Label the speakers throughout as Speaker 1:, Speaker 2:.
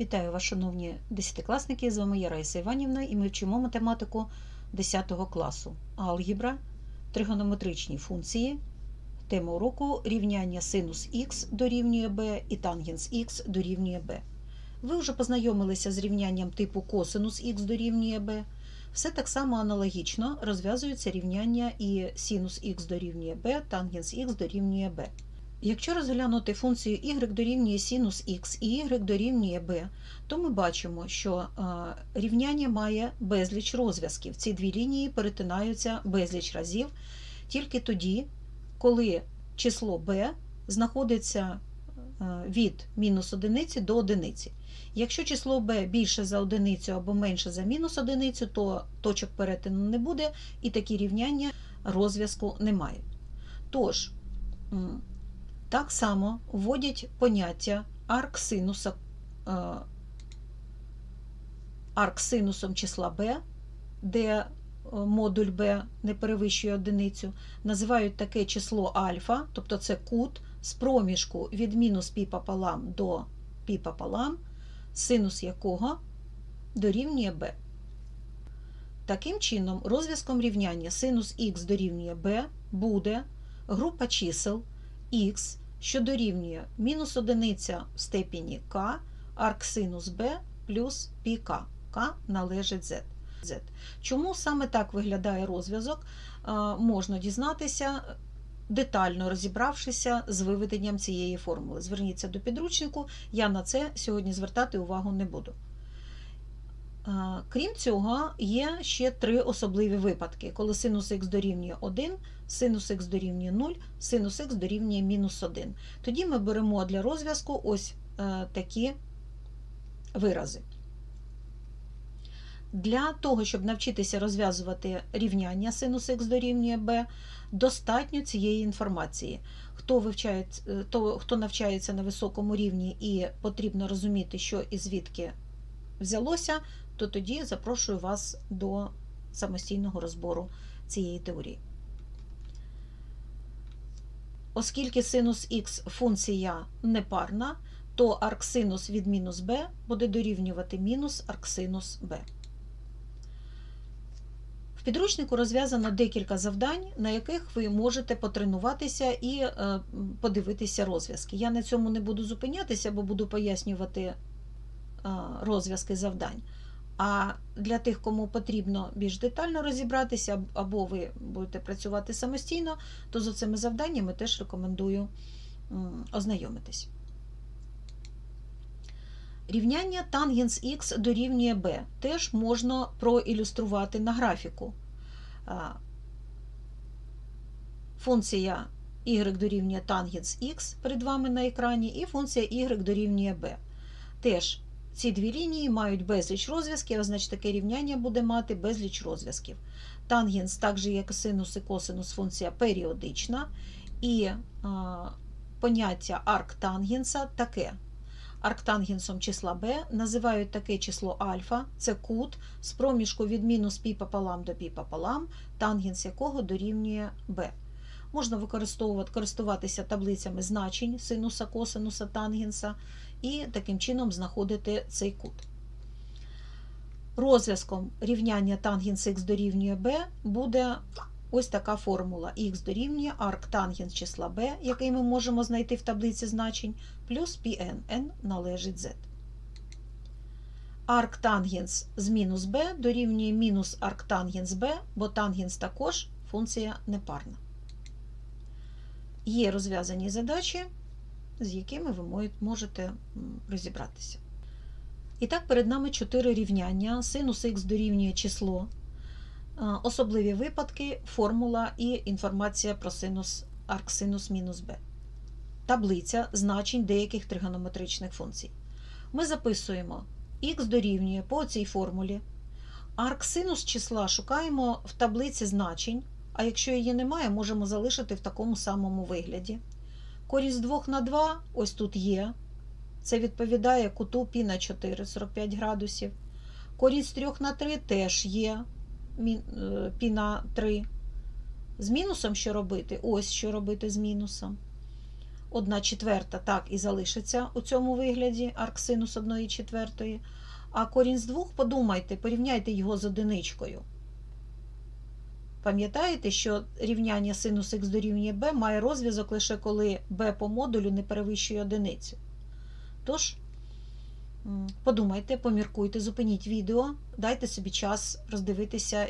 Speaker 1: Вітаю вас, шановні десятикласники! З вами я Раїса Іванівна, і ми вчимо математику 10 класу. Алгебра, тригонометричні функції. Тема уроку рівняння синус х дорівнює b і тангенс х дорівнює b. Ви вже познайомилися з рівнянням типу косинус х дорівнює b. Все так само аналогічно розв'язується рівняння і синус х дорівнює b, тангенс х дорівнює b. Якщо розглянути функцію y дорівнює синус х і y дорівнює b, то ми бачимо, що е, рівняння має безліч розв'язків. Ці дві лінії перетинаються безліч разів тільки тоді, коли число b знаходиться е, від мінус одиниці до одиниці. Якщо число b більше за одиницю або менше за мінус одиницю, то точок перетину не буде, і такі рівняння розв'язку не мають. Тож, так само вводять поняття арксинуса, е, арксинусом числа b, де е, модуль b не перевищує одиницю, називають таке число альфа, тобто це кут з проміжку від мінус пі пополам до пі пополам, синус якого дорівнює b. Таким чином, розв'язком рівняння синус х дорівнює b буде група чисел х, що дорівнює мінус одиниця в степені К, арксинус Б плюс πk. К належить z. z. Чому саме так виглядає розв'язок, можна дізнатися, детально розібравшися з виведенням цієї формули. Зверніться до підручнику, я на це сьогодні звертати увагу не буду. Крім цього, є ще три особливі випадки, коли синус х дорівнює 1, синус х дорівнює 0, синус х дорівнює мінус 1. Тоді ми беремо для розв'язку ось е, такі вирази. Для того, щоб навчитися розв'язувати рівняння синус х дорівнює b, достатньо цієї інформації. Хто, вивчає, е, то, хто навчається на високому рівні і потрібно розуміти, що і звідки взялося, то тоді запрошую вас до самостійного розбору цієї теорії. Оскільки синус х функція непарна, то арксинус від мінус b буде дорівнювати мінус арксинус b. В підручнику розв'язано декілька завдань, на яких ви можете потренуватися і е, подивитися розв'язки. Я на цьому не буду зупинятися, бо буду пояснювати е, розв'язки завдань. А для тих, кому потрібно більш детально розібратися, або ви будете працювати самостійно, то з цими завданнями теж рекомендую ознайомитись. Рівняння тангенс х дорівнює b теж можна проілюструвати на графіку. Функція y дорівнює тангенс х перед вами на екрані, і функція y дорівнює b. Теж ці дві лінії мають безліч розв'язків, а значить таке рівняння буде мати безліч розв'язків. Тангенс, так же як синус і косинус, функція періодична, і а, поняття арктангенса таке. Арктангенсом числа b називають таке число альфа, це кут з проміжку від мінус пі пополам до пі пополам, тангенс якого дорівнює b. Можна використовувати користуватися таблицями значень синуса, косинуса, тангенса і таким чином знаходити цей кут. Розв'язком рівняння тангенс х дорівнює b буде ось така формула х дорівнює арктангенс числа b, який ми можемо знайти в таблиці значень, плюс πn, n належить z. Арктангенс з мінус b дорівнює мінус арктангенс b, бо тангенс також функція непарна. Є розв'язані задачі, з якими ви можете розібратися. І так, перед нами чотири рівняння. Синус х дорівнює число, особливі випадки, формула і інформація про синус арксинус мінус b. Таблиця значень деяких тригонометричних функцій. Ми записуємо х дорівнює по цій формулі. Арксинус числа шукаємо в таблиці значень, а якщо її немає, можемо залишити в такому самому вигляді. Корість 2 на 2 ось тут є. Це відповідає куту π на 4, 45 градусів. Корість 3 на 3 теж є π на 3. З мінусом що робити? Ось що робити з мінусом. 1 четверта так і залишиться у цьому вигляді арксинус 1 четвертої. А корінь з 2, подумайте, порівняйте його з одиничкою. Пам'ятаєте, що рівняння синус х дорівнює b має розв'язок лише коли b по модулю не перевищує одиницю. Тож, подумайте, поміркуйте, зупиніть відео, дайте собі час роздивитися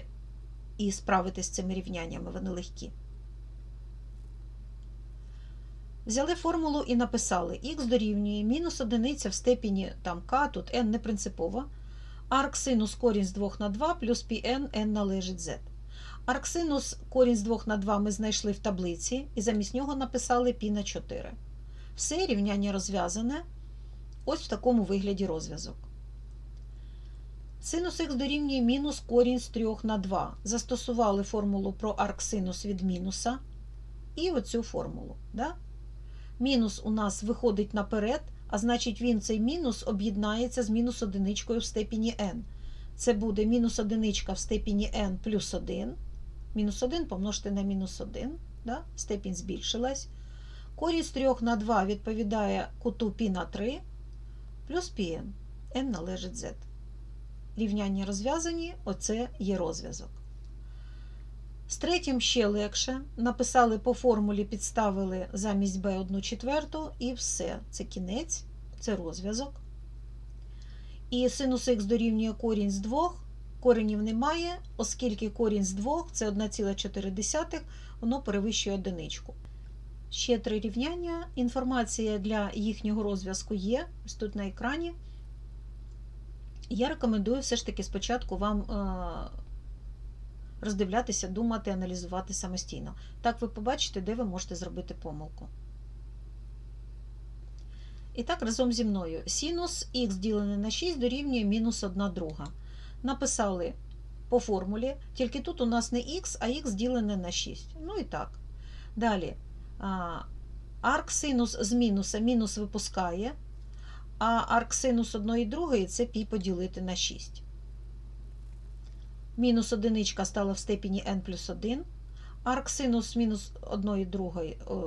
Speaker 1: і справитися з цими рівняннями, вони легкі. Взяли формулу і написали х дорівнює мінус одиниця в степені там k, тут n не принципово. Арксинус корінь з 2 на 2 плюс πn n належить z. Арксинус корінь з 2 на 2 ми знайшли в таблиці і замість нього написали π на 4. Все рівняння розв'язане. Ось в такому вигляді розв'язок. Синус х дорівнює мінус корінь з 3 на 2. Застосували формулу про арксинус від мінуса і оцю формулу. Да? Мінус у нас виходить наперед, а значить він цей мінус об'єднається з мінус одиничкою в степені n. Це буде мінус одиничка в степені n плюс 1. Мінус 1 помножити на мінус 1. Да? Степінь збільшилась. Корінь з 3 на 2 відповідає куту π на 3 плюс πn. n належить z. Рівняння розв'язані, оце є розв'язок. З третім ще легше. Написали по формулі, підставили замість b 1 четверту і все. Це кінець, це розв'язок. І синус х дорівнює корінь з 2. Коренів немає, оскільки корінь з 2 це 1,4, воно перевищує одиничку. Ще три рівняння. Інформація для їхнього розв'язку є ось тут на екрані. Я рекомендую все ж таки спочатку вам е, роздивлятися, думати, аналізувати самостійно. Так ви побачите, де ви можете зробити помилку. І так, разом зі мною. Синус х ділене на 6 дорівнює мінус 1 друга. Написали по формулі, тільки тут у нас не х, а х ділене на 6. Ну і так. Далі. Арксинус з мінуса мінус випускає, а арксинус 1 і 2 це пі поділити на 6. Мінус одиничка стала в степені n плюс 1. Арксинус мінус 1 і 2,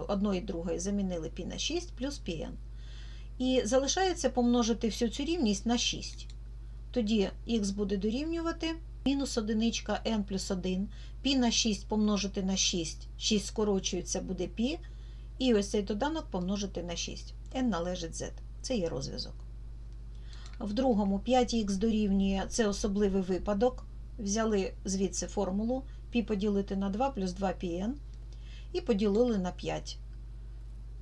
Speaker 1: 1 і 2 замінили π на 6 плюс πn. І залишається помножити всю цю рівність на 6. Тоді х буде дорівнювати мінус одиничка n плюс 1, π на 6 помножити на 6, 6 скорочується, буде π, і ось цей доданок помножити на 6. n належить z. Це є розв'язок. В другому 5х дорівнює це особливий випадок. Взяли звідси формулу π поділити на 2 плюс 2πn і поділили на 5.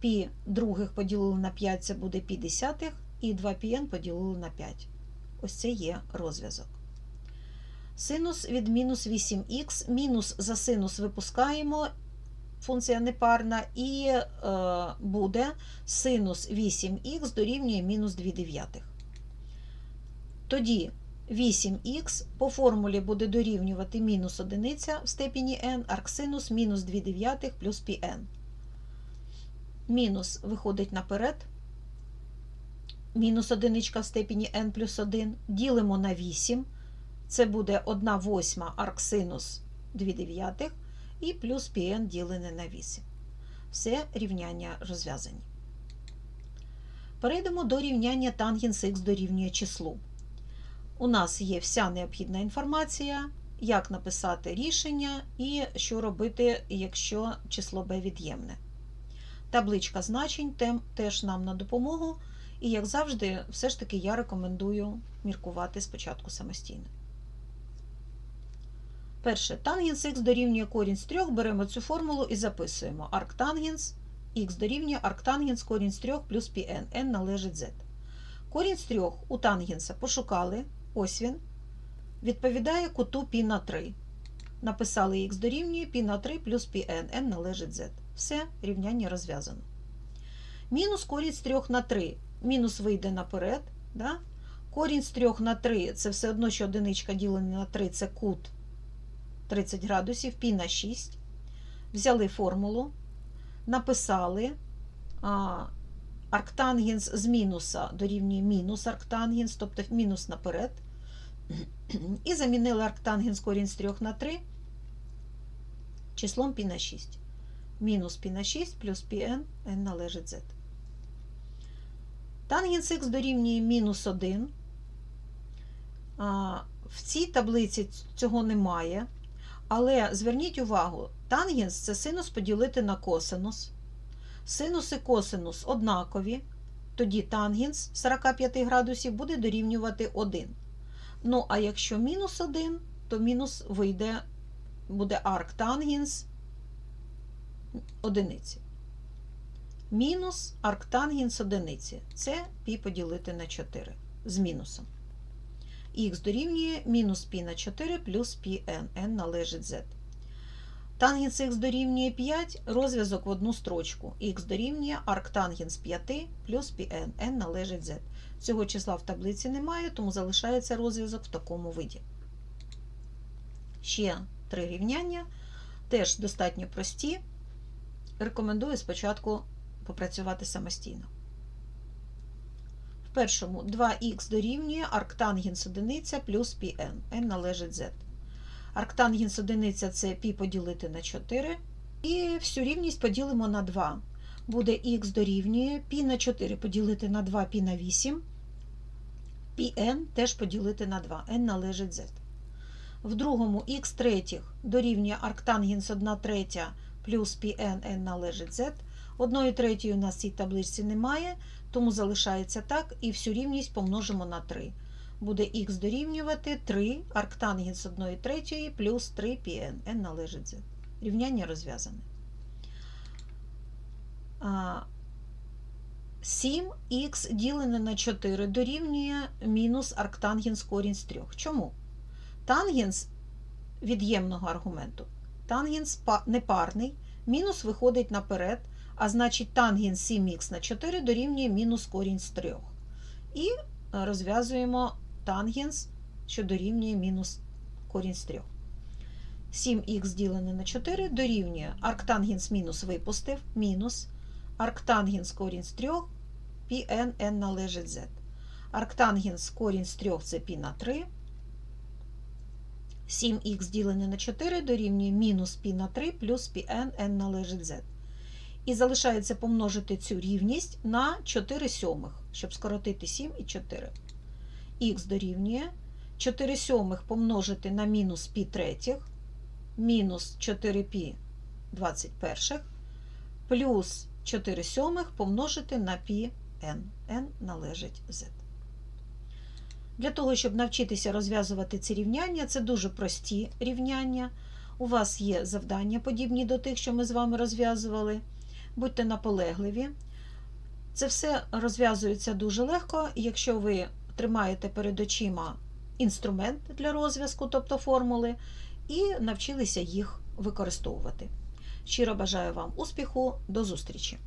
Speaker 1: Пі других поділили на 5, це буде пі десятих, і 2πn поділили на 5. Ось це є розв'язок. Синус від мінус 8х, мінус за синус випускаємо, функція непарна, і е, буде синус 8х дорівнює мінус 2 дев'ятих. Тоді 8х по формулі буде дорівнювати мінус 1 в степені n, арксинус мінус 2 дев'ятих плюс πn. Мінус виходить наперед. Мінус одиничка в степені n плюс 1. Ділимо на 8. Це буде 1 восьма арксинус 2 дев'ятих і плюс πn ділене на 8. Все рівняння розв'язані. Перейдемо до рівняння тангенс х дорівнює числу. У нас є вся необхідна інформація, як написати рішення і що робити, якщо число b від'ємне. Табличка значень теж нам на допомогу. І, як завжди, все ж таки я рекомендую міркувати спочатку самостійно. Перше, тангенс х дорівнює корінь з 3, беремо цю формулу і записуємо. Арктангенс х дорівнює арктангенс корінь з 3 плюс πn, n належить z. Корінь з 3 у тангенса пошукали, ось він, відповідає куту π на 3. Написали х дорівнює π на 3 плюс πn, n належить z. Все, рівняння розв'язано. Мінус корінь з 3 на 3. Мінус вийде наперед. Да? Корінь з 3 на 3 це все одно, що одиничка ділена на 3 це кут 30 градусів, пі на 6. Взяли формулу, написали а, арктангенс з мінуса дорівнює мінус арктангенс, тобто мінус наперед. І замінили арктангенс корінь з 3 на 3 числом пі на 6. мінус π на 6 плюс πn, n належить z. Тангенс х дорівнює мінус 1. В цій таблиці цього немає. Але зверніть увагу, тангенс це синус поділити на косинус. Синус і косинус однакові, тоді тангенс 45 градусів буде дорівнювати 1. Ну, а якщо мінус 1, то мінус вийде, буде арктангенс одиниці Мінус арктангенс одиниці. Це π поділити на 4 з мінусом. Х дорівнює мінус π на 4 плюс πn, n належить z. Тангенс х дорівнює 5, розв'язок в одну строчку. Х дорівнює арктангенс 5 плюс πn, n належить z. Цього числа в таблиці немає, тому залишається розв'язок в такому виді. Ще три рівняння, теж достатньо прості. Рекомендую спочатку попрацювати самостійно. В першому 2х дорівнює арктангенс одиниця плюс πn, n належить z. Арктангенс одиниця це π поділити на 4. І всю рівність поділимо на 2. Буде х дорівнює π на 4 поділити на 2 π на 8. πn теж поділити на 2, n належить z. В другому х третіх дорівнює арктангенс 1 третя плюс πn, n належить z. Одної третьої у нас в цій табличці немає, тому залишається так, і всю рівність помножимо на 3. Буде х дорівнювати 3 арктангенс 1 третьої плюс 3 πn, n належить z. Рівняння розв'язане. 7х ділене на 4 дорівнює мінус арктангенс корінь з 3. Чому? Тангенс від'ємного аргументу. Тангенс непарний, мінус виходить наперед, а значить тангенс 7х на 4 дорівнює мінус корінь з 3. І розв'язуємо тангенс, що дорівнює мінус корінь з 3. 7х ділене на 4 дорівнює арктангенс мінус випустив, мінус арктангенс корінь з 3, πn, n належить z. Арктангенс корінь з 3 це π на 3. 7х ділене на 4 дорівнює мінус π на 3 плюс πn, n належить z. І залишається помножити цю рівність на 4 сьомих, щоб скоротити 7 і 4. Х дорівнює 4 сьомих помножити на мінус пі третіх, мінус 4π 21, плюс 4 сьомих помножити на пі n. n належить z. Для того, щоб навчитися розв'язувати ці рівняння, це дуже прості рівняння. У вас є завдання, подібні до тих, що ми з вами розв'язували. Будьте наполегливі. Це все розв'язується дуже легко, якщо ви тримаєте перед очима інструмент для розв'язку, тобто формули, і навчилися їх використовувати. Щиро бажаю вам успіху, до зустрічі!